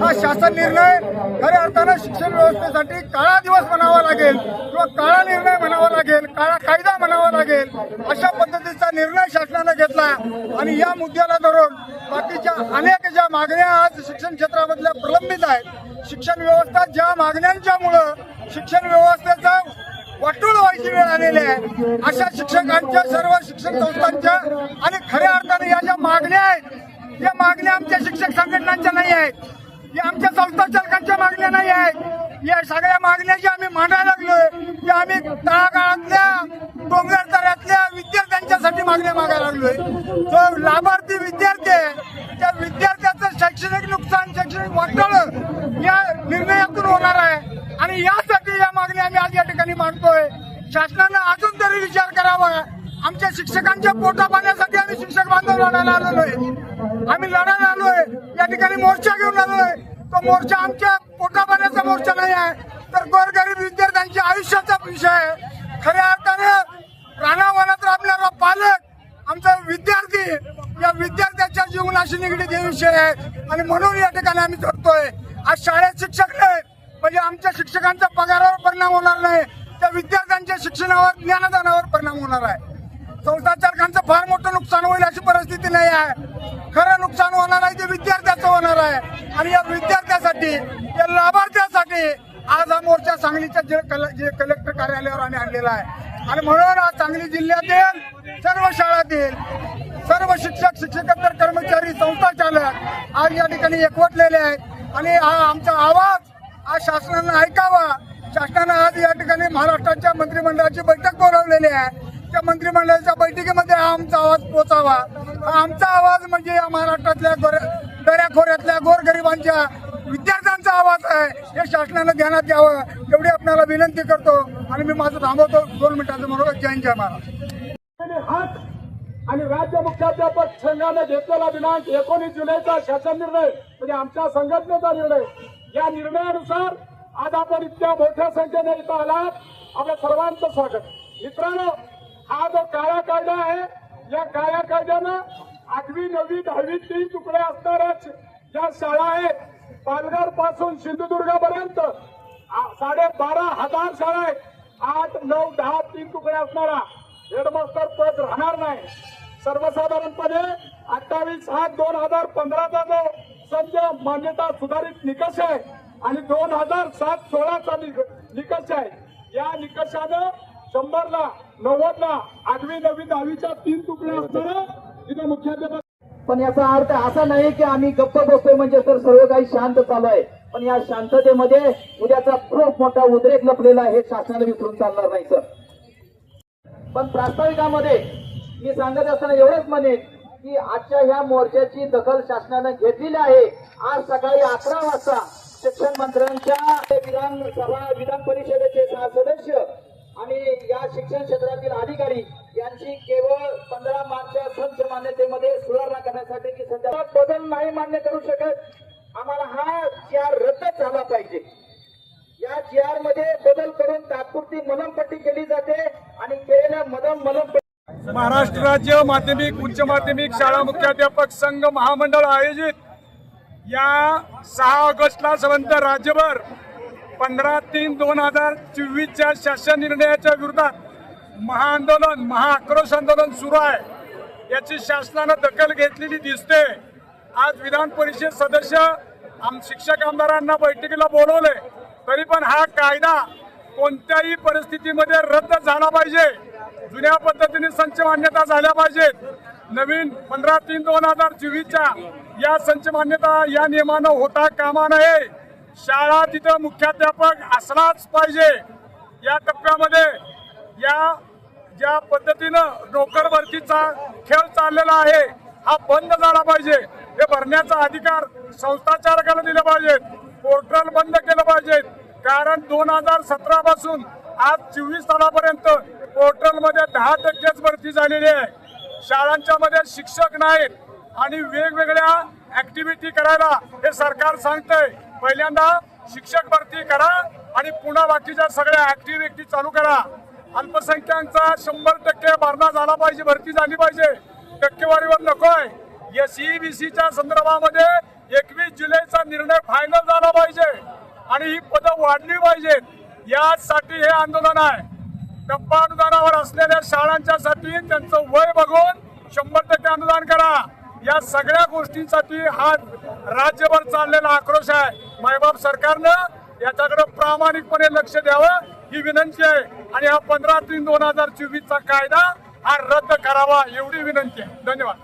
हा शासन निर्णय खऱ्या अर्थानं शिक्षण व्यवस्थेसाठी काळा दिवस म्हणावा लागेल किंवा काळा निर्णय म्हणावा लागेल काळा कायदा म्हणावा लागेल अशा पद्धतीचा निर्णय शासनानं घेतला. आणि या मुद्द्याला धरून बाकीच्या अनेक ज्या मागण्या आज शिक्षण क्षेत्रामधल्या प्रलंबित आहेत शिक्षण व्यवस्था ज्या मागण्यांच्यामुळं शिक्षण व्यवस्थेचा वाटोळ व्हायची वेळ आलेली आहे अशा शिक्षकांच्या सर्व शिक्षण संस्थांच्या आणि खऱ्या अर्थाने या ज्या मागण्या आहेत या मागण्या आमच्या शिक्षक संघटनांच्या नाही आहेत. या आमच्या संस्था चालकांच्या मागण्या नाही आहेत. या सगळ्या मागण्या ज्या आम्ही मांडायला लागलोय त्या आम्ही तळागाळातल्या डोंगर तऱ्यातल्या विद्यार्थ्यांच्यासाठी मागण्या मागायला लागलोय. जो लाभार्थी विद्यार्थी आहे त्या विद्यार्थ्याचं शैक्षणिक नुकसान शैक्षणिक वाटोळ या निर्णया होणार आहे आणि यासाठी या मागण्या आम्ही आज या ठिकाणी मांडतोय शासनानं अजून तरी विचार करावा आमच्या शिक्षकांच्या पोटा पाण्यासाठी आम्ही शिक्षक बांधव लढायला आहे. आम्ही लढायला आलोय या ठिकाणी मोर्चा घेऊन आलोय तो मोर्चा आमच्या पोटा पाण्याचा मोर्चा नाही आहे तर गोरगरीब विद्यार्थ्यांच्या आयुष्याचा विषय आहे. खऱ्या अर्थानं रानावनात राबणारा पालक आमचा विद्यार्थी या विद्यार्थ्याच्या जीवनाशी निगडीत हे विषय आहे. आणि म्हणून या ठिकाणी आम्ही धरतोय. आज शाळेत शिक्षक नाही म्हणजे आमच्या शिक्षकांच्या पगारावर परिणाम होणार नाही. त्या विद्यार्थ्यांच्या शिक्षणावर ज्ञानदानावर परिणाम होणार आहे. संस्था चालकांचं फार मोठं नुकसान होईल अशी परिस्थिती नाही आहे. खरं नुकसान होणार आहे ते विद्यार्थ्याचं होणार आहे. आणि या विद्यार्थ्यासाठी या लाभार्थ्यासाठी आज हा मोर्चा सांगलीच्या जे कल- जे कलेक्टर कार्यालयावर आम्ही आणलेला आहे. आणि म्हणून आज सांगली जिल्ह्यातील सर्व शाळातील सर्व शिक्षक शिक्षकेतर कर्मचारी संस्था चालक आज या ठिकाणी एकवटलेले आहेत. आणि हा आमचा आवाज आज शासनानं ऐकावा. शासनानं आज या ठिकाणी महाराष्ट्राच्या मंत्रिमंडळाची बैठक बोलावलेली आहे. आजच्या मंत्रिमंडळाच्या बैठकीमध्ये हा आमचा आवाज पोचावा. आमचा आवाज म्हणजे या महाराष्ट्रातल्या गोर- दऱ्याखोऱ्यातल्या गोरगरिबांच्या विद्यार्थ्यांचा आवाज आहे. हे शासनानं ध्यानात घ्यावं. एवढी आपल्याला विनंती करतो. आणि मी माझं थांबवतो. दोन मिनिटाचं म्हणून जय जय महाराज आणि हात आणि राज्य मुख्याध्यापक संघाने घेतलेला दिनांक एकोणीस जुलैचा शासन निर्णय म्हणजे आमच्या संघटनेचा निर्णय. या निर्णयानुसार आज आपण इतक्या मोठ्या संख्येने इथं आलात. आपल्या सर्वांचं स्वागत. मित्रांनो हा जो काळा कायदा आहे या काळ्या कायद्यानं आठवी नववी दहावी तीन तुकडे असणाऱ्या ज्या शाळा आहेत पालघरपासून सिंधुदुर्गापर्यंत साडेबारा हजार शाळा आहेत. आठ नऊ दहा तीन तुकडे असणारा हेडमास्टर पद राहणार नाही. सर्वसाधारणपणे अठ्ठावीस आठ दोन हजार पंधराचा जो संच मान्यता सुधारित निकष आहे आणि दोन हजार सात सोळाचा निकष आहे. या निकषानं शंभरला नव्वदला आठवी नववी दहावीच्या तीन तुकड्या असणारं तिथं मुख्याध्यापक पण याचा अर्थ असा नाही की आम्ही गप्प बसतोय म्हणजे तर सर्व काही शांत चालू आहे. पण या शांततेमध्ये उद्याचा खूप मोठा उद्रेक लपलेला आहे हे शासनाला विसरून चालणार नाही सर. पण प्रास्ताविकामध्ये मी सांगत असताना एवढंच म्हणेन की आजच्या ह्या मोर्चाची दखल शासनानं घेतलेली आहे. आज सकाळी अकरा वाजता शिक्षण मंत्र्यांच्या विधानसभा विधान परिषदेचे सहा सदस्य आणि या शिक्षण क्षेत्रातील अधिकारी यांची केवळ पंधरा मार्चच्या संच मान्यतेमध्ये सुधारणा करण्यासाठी की सध्या बदल नाही मान्य करू शकत आम्हाला हा चार रद्द झाला पाहिजे. या जी आरमध्ये बदल करून तात्पुरती मलमपट्टी केली जाते आणि केलेल्या मलम मलमपट्टी महाराष्ट्र राज्य माध्यमिक उच्च माध्यमिक शाळा मुख्याध्यापक संघ महामंडळ आयोजित या सहा ऑगस्टला संबंध राज्यभर पंधरा तीन दोन हजार चोवीसच्या शासन निर्णयाच्या विरोधात महाआंदोलन महाआक्रोश आंदोलन सुरू आहे. याची शासनानं दखल घेतलेली दिसते. आज विधान परिषद सदस्य आम शिक्षक आमदारांना बैठकीला बोलवले. तरी पण हा कायदा कोणत्याही परिस्थितीमध्ये रद्द झाला पाहिजे. जुन्या पद्धतीने संच मान्यता झाल्या पाहिजेत. नवीन पंधरा तीन दोन हजार चोवीसच्या या संच मान्यता या नियमानं होता कामा नये. शाळा तिथं मुख्याध्यापक असलाच पाहिजे. या टप्प्यामध्ये या ज्या पद्धतीनं नोकर भरतीचा खेळ चाललेला आहे हा बंद झाला पाहिजे. हे भरण्याचा अधिकार संस्थाचालकाला दिला दिले पाहिजेत पोर्टल बंद केलं पाहिजे. कारण दोन हजार सतरा पासून आज चोवीस सालापर्यंत पोर्टलमध्ये दहा टक्केच भरती झालेली आहे. शाळांच्या मध्ये शिक्षक नाहीत आणि वेगवेगळ्या ऍक्टिव्हिटी करायला हे सरकार सांगतंय. पहिल्यांदा शिक्षक भरती करा आणि पुन्हा बाकीच्या सगळ्या ऍक्टिव्हिटी चालू करा. अल्पसंख्याकांचा शंभर टक्के भरणा झाला पाहिजे भरती झाली पाहिजे. टक्केवारीवर नकोय. एस च्या संदर्भामध्ये एकवीस जुलैचा निर्णय फायनल झाला पाहिजे आणि ही पदं वाढली पाहिजेत. यासाठी हे आंदोलन आहे. टप्पा अनुदानावर असलेल्या शाळांच्या साठी त्यांचं वय बघून शंभर टक्के अनुदान करा. या सगळ्या गोष्टींसाठी हा राज्यभर चाललेला आक्रोश आहे. मायबाप सरकारनं याच्याकडे प्रामाणिकपणे लक्ष द्यावं ही विनंती आहे. आणि हा पंधरा तीन दोन हजार चोवीसचा कायदा हा रद्द करावा एवढी विनंती आहे. धन्यवाद.